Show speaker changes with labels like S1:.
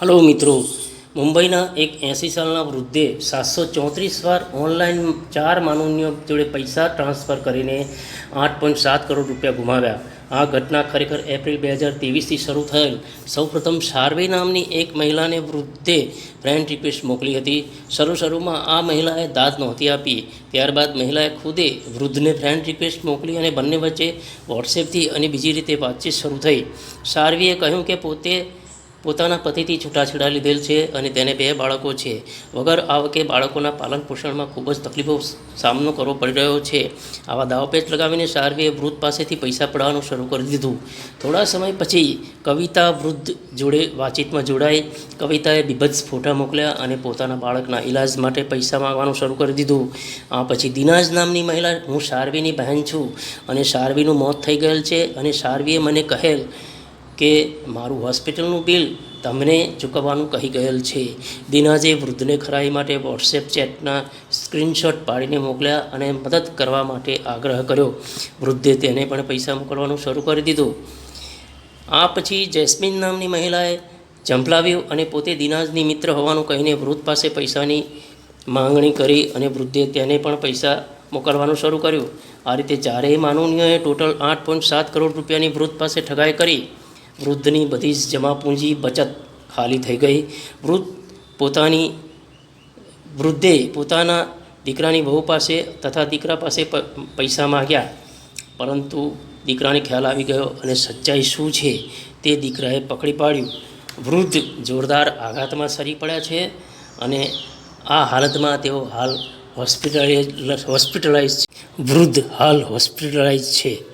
S1: Hello મિત્રો, મુંબઈના એક એંસી સાલના વૃદ્ધે સાતસો ચોત્રીસ વાર ઓનલાઈન ચાર માનવીઓ જોડે પૈસા ટ્રાન્સફર કરીને આઠ પોઈન્ટ સાત કરોડ રૂપિયા ગુમાવ્યા. આ ઘટના ખરેખર એપ્રિલ બે હજાર ત્રેવીસથી શરૂ થયેલ. સૌપ્રથમ શાર્વી નામની એક મહિલાને વૃદ્ધે ફ્રેન્ડ રિક્વેસ્ટ મોકલી હતી. શરૂ શરૂમાં આ મહિલાએ દાદ નહોતી આપી. ત્યારબાદ મહિલાએ ખુદે વૃદ્ધને ફ્રેન્ડ રિક્વેસ્ટ મોકલી અને બંને વચ્ચે વોટ્સએપથી અને બીજી રીતે વાતચીત શરૂ થઈ. શાર્વીએ કહ્યું કે પોતે પોતાના પતિથી છૂટાછેડા લીધેલ છે અને તેને બે બાળકો છે. વગર આવકે બાળકોના પાલન પોષણમાં ખૂબ જ તકલીફો સામનો કરવો પડી રહ્યો છે. આવા દાવપેચ લગાવીને શારવીએ વૃદ્ધ પાસેથી પૈસા પડાવવાનું શરૂ કરી દીધું. થોડા સમય પછી કવિતા વૃદ્ધ જોડે વાતચીતમાં જોડાઈ. કવિતાએ બીભત્સ ફોટા મોકલ્યા અને પોતાના બાળકના ઈલાજ માટે પૈસા માંગવાનું શરૂ કરી દીધું. આ પછી દિનાજ નામની મહિલા, હું શારવીની બહેન છું અને શારવીનું મોત થઈ ગયેલ છે અને શારવીએ મને કહેલ કે મારું હોસ્પિટલનું બિલ તમને ચૂકવવાનું કહી ગયેલ છે. દિનાજે વૃદ્ધને ખરાઈ માટે વોટ્સએપ ચેટના સ્ક્રીનશોટ પાડીને મોકલ્યા અને મદદ કરવા માટે આગ્રહ કર્યો. વૃદ્ધે તેને પણ પૈસા મોકલવાનું શરૂ કરી દીધું. આ પછી જેસ્મિન નામની મહિલાએ ઝંપલાવ્યું અને પોતે દિનાજની મિત્ર હોવાનું કહીને વૃદ્ધ પાસે પૈસાની માંગણી કરી અને વૃદ્ધે તેને પણ પૈસા મોકલવાનું શરૂ કર્યું. આ રીતે ચારેય માનવનીઓએ ટોટલ આઠ પોઈન્ટ સાત કરોડ રૂપિયાની વૃદ્ધ પાસે ઠગાઈ કરી. વૃદ્ધની બધી જ જમા પૂંજી બચત ખાલી થઈ ગઈ. વૃદ્ધ પોતાની વૃદ્ધે પોતાના દીકરાની બહુ પાસે તથા દીકરા પાસે પૈસા માગ્યા. પરંતુ દીકરાને ખ્યાલ આવી ગયો અને સચ્ચાઈ શું છે? તે દીકરાએ પકડી પાડ્યું. વૃદ્ધ જોરદાર આઘાતમાં સરી પડ્યા છે અને આ હાલતમાં તેઓ હાલ હોસ્પિટલાઇઝ હોસ્પિટલાઇઝ વૃદ્ધ હાલ હોસ્પિટલાઇઝ છે.